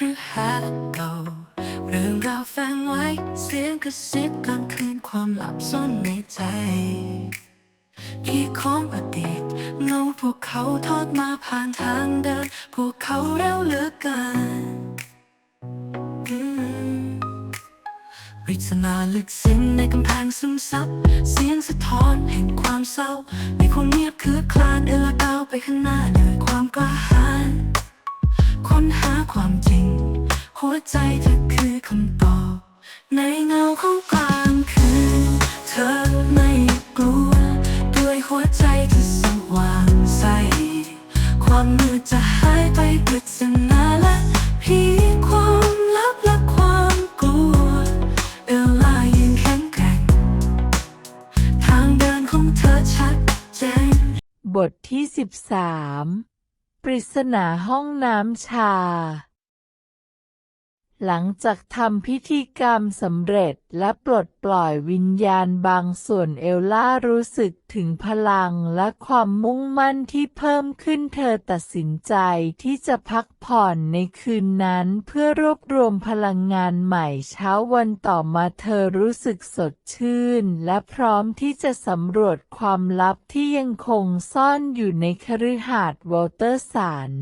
ครือหาเก่า เรื่องราวแฝงไว้ เสียงกระซิบกลางคืนความลับซ่อนในใจที่ของอดีตเงาพวกเขาทอดมาผ่านทางเดิน พวกเขาเร็วเหลือเกินปริศนาลึกซึ้งในกำแพงซึมซับ เสียงสะท้อนแห่งความเศร้า ในความเงียบคือคลานเดินและก้าวไปข้างหน้าด้วยความกล้าหาญค้นหาความจริง ใจเธอคือคำตอบ ในเงาของกลางคืน เธอไม่กลัว ด้วยหัวใจที่สว่างใส ความมืดจะหายไปปริศนาและเพีความลับและความกลัว เอลลายืนแข็งแกร่ง ทางเดินของเธอชัดเจน บทที่ 13 ปริศนาห้องน้ำชา หลังจากทำพิธีกรรมสำเร็จและปลดปล่อยวิญญาณบางส่วนเอลล่ารู้สึกถึงพลังและความมุ่งมั่นที่เพิ่มขึ้นเธอตัดสินใจที่จะพักผ่อนในคืนนั้นเพื่อรวบรวมพลังงานใหม่เช้าวันต่อมาเธอรู้สึกสดชื่นและพร้อมที่จะสำรวจความลับที่ยังคงซ่อนอยู่ในคฤหาสน์วอลเตอร์สัน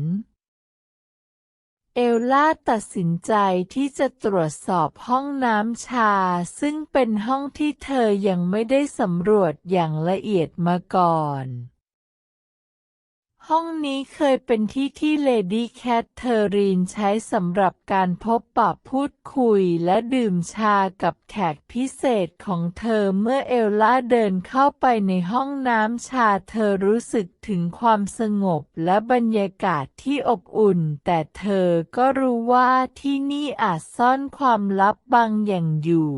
เอลล่าตัดสินใจที่จะตรวจสอบห้องน้ำชา ซึ่งเป็นห้องที่เธอยังไม่ได้สำรวจอย่างละเอียดมาก่อน ห้องนี้เคยเป็นที่ที่เลดี้แคทเธอรีนใช้สำหรับการพบปะพูดคุยและดื่มชากับแขกพิเศษของเธอเมื่อเอลล่าเดินเข้าไปในห้องน้ำชาเธอรู้สึกถึงความสงบและบรรยากาศที่อบอุ่น แต่เธอก็รู้ว่าที่นี่อาจซ่อนความลับบางอย่างอยู่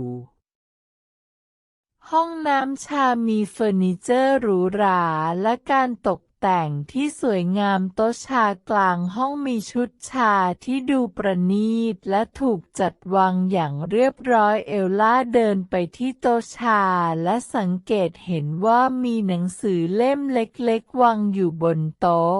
ห้องน้ำชามีเฟอร์นิเจอร์หรูหราและการตก แต่งที่สวยงามโต๊ะชากลางห้องมีชุดชาที่ดูประณีตและถูกจัดวางอย่างเรียบร้อยเอลล่าเดินไปที่โต๊ะชาและสังเกตเห็นว่ามีหนังสือเล่มเล็กๆวางอยู่บนโต๊ะ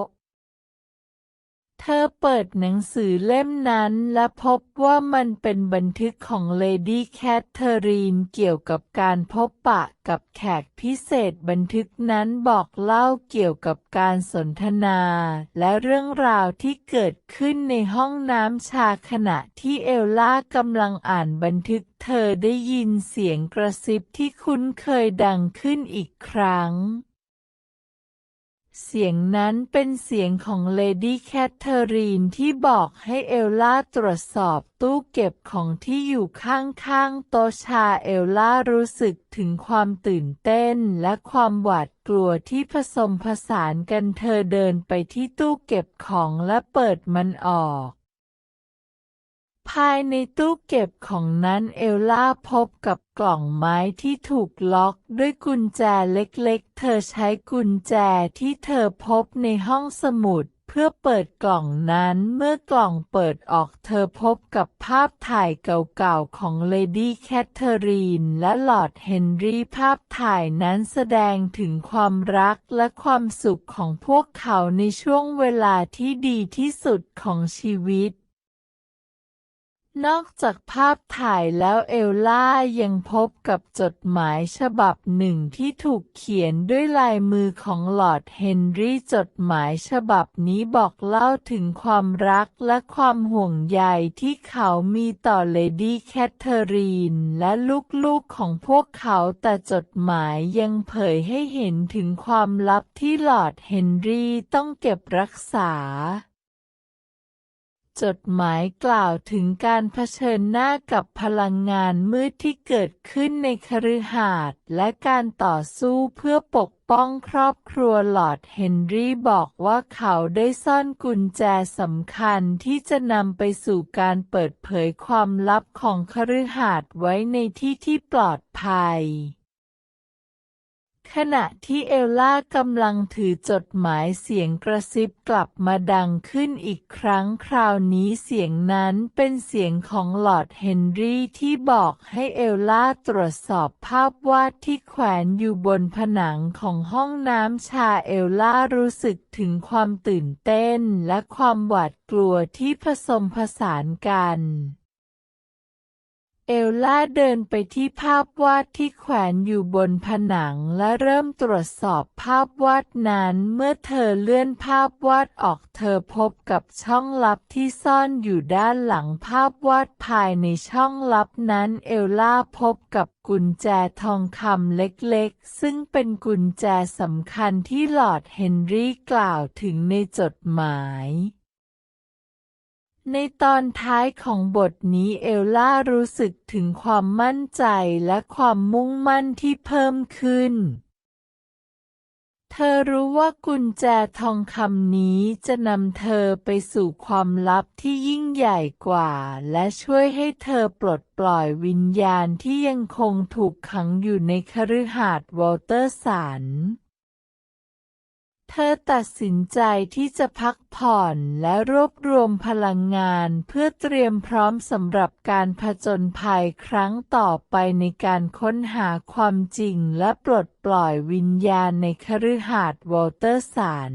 เธอเปิดหนังสือเล่มนั้นและพบว่ามันเป็นบันทึกของเลดี้แคทเธอรีนเกี่ยวกับการพบปะกับแขกพิเศษบันทึกนั้นบอกเล่าเกี่ยวกับการสนทนา และเรื่องราวที่เกิดขึ้นในห้องน้ำชาขณะที่เอลล่ากำลังอ่านบันทึกเธอได้ยินเสียงกระซิบที่คุ้นเคยดังขึ้นอีกครั้ง เสียงนั้นเป็นเสียงของเลดี้แคทเธอรีนที่บอกให้เอลล่าตรวจสอบตู้เก็บของที่อยู่ข้างๆโตชาเอลล่ารู้สึกถึงความตื่นเต้นและความหวาดกลัวที่ผสมผสานกันเธอเดินไปที่ตู้เก็บของและเปิดมันออก ภายในตู้เก็บของนั้นเอลล่าพบกับกล่องไม้ที่ถูกล็อกด้วยกุญแจเล็กๆ เธอใช้กุญแจที่เธอพบในห้องสมุดเพื่อเปิดกล่องนั้นเมื่อกล่องเปิดออกเธอพบกับภาพถ่ายเก่าๆของเลดี้แคทเธอรีนและลอร์ดเฮนรี่ภาพถ่ายนั้นแสดงถึงความรักและความสุขของพวกเขาในช่วงเวลาที่ดีที่สุดของชีวิต นอกจากภาพถ่ายแล้วเอลล่ายังพบกับจดหมายฉบับหนึ่งที่ถูกเขียนด้วยลายมือของลอร์ดเฮนรี่จดหมายฉบับนี้บอกเล่าถึงความรักและความห่วงใยที่เขามีต่อเลดี้แคทเธอรีนและลูกๆของพวกเขาแต่จดหมายยังเผยให้เห็นถึงความลับที่ลอร์ดเฮนรี่ต้องเก็บรักษา จดหมายกล่าวถึงการเผชิญหน้ากับพลังงานมืดที่เกิดขึ้นในคฤหาสน์และการต่อสู้เพื่อปกป้องครอบครัวหลอดเฮนรี่บอกว่าเขาได้ซ่อนกุญแจสำคัญที่จะนำไปสู่การเปิดเผยความลับของคฤหาสน์ไว้ในที่ที่ปลอดภัย ขณะที่เอลล่ากำลังถือจดหมายเสียงกระซิบกลับมาดังขึ้นอีกครั้งคราวนี้เสียงนั้นเป็นเสียงของหลอร์ดเฮนรี่ที่บอกให้เอลล่าตรวจสอบภาพวาดที่แขวนอยู่บนผนังของห้องน้ำชาเอลล่ารู้สึกถึงความตื่นเต้นและความหวาดกลัวที่ผสมผสานกัน เอลล่าเดินไปที่ภาพวาดที่แขวนอยู่บนผนังและเริ่มตรวจสอบภาพวาดนั้นเมื่อเธอเลื่อนภาพวาดออกเธอพบกับช่องลับที่ซ่อนอยู่ด้านหลังภาพวาดภายในช่องลับนั้นเอลล่าพบกับกุญแจทองคำเล็กๆ ซึ่งเป็นกุญแจสำคัญที่หลอดเฮนรี่กล่าวถึงในจดหมาย ในตอนท้ายของบทนี้เอลล่ารู้สึกถึงความมั่นใจและความมุ่งมั่นที่เพิ่มขึ้น เธอรู้ว่ากุญแจทองคำนี้จะนำเธอไปสู่ความลับที่ยิ่งใหญ่กว่า และช่วยให้เธอปลดปล่อยวิญญาณที่ยังคงถูกขังอยู่ในคฤหาสน์วอลเตอร์สัน เธอตัดสินใจที่จะพักผ่อนและรวบรวมพลังงานเพื่อเตรียมพร้อมสำหรับการผจญภัยครั้งต่อไปในการค้นหาความจริงและปลดปล่อยวิญญาณในคฤหาสน์วอลเตอร์สัน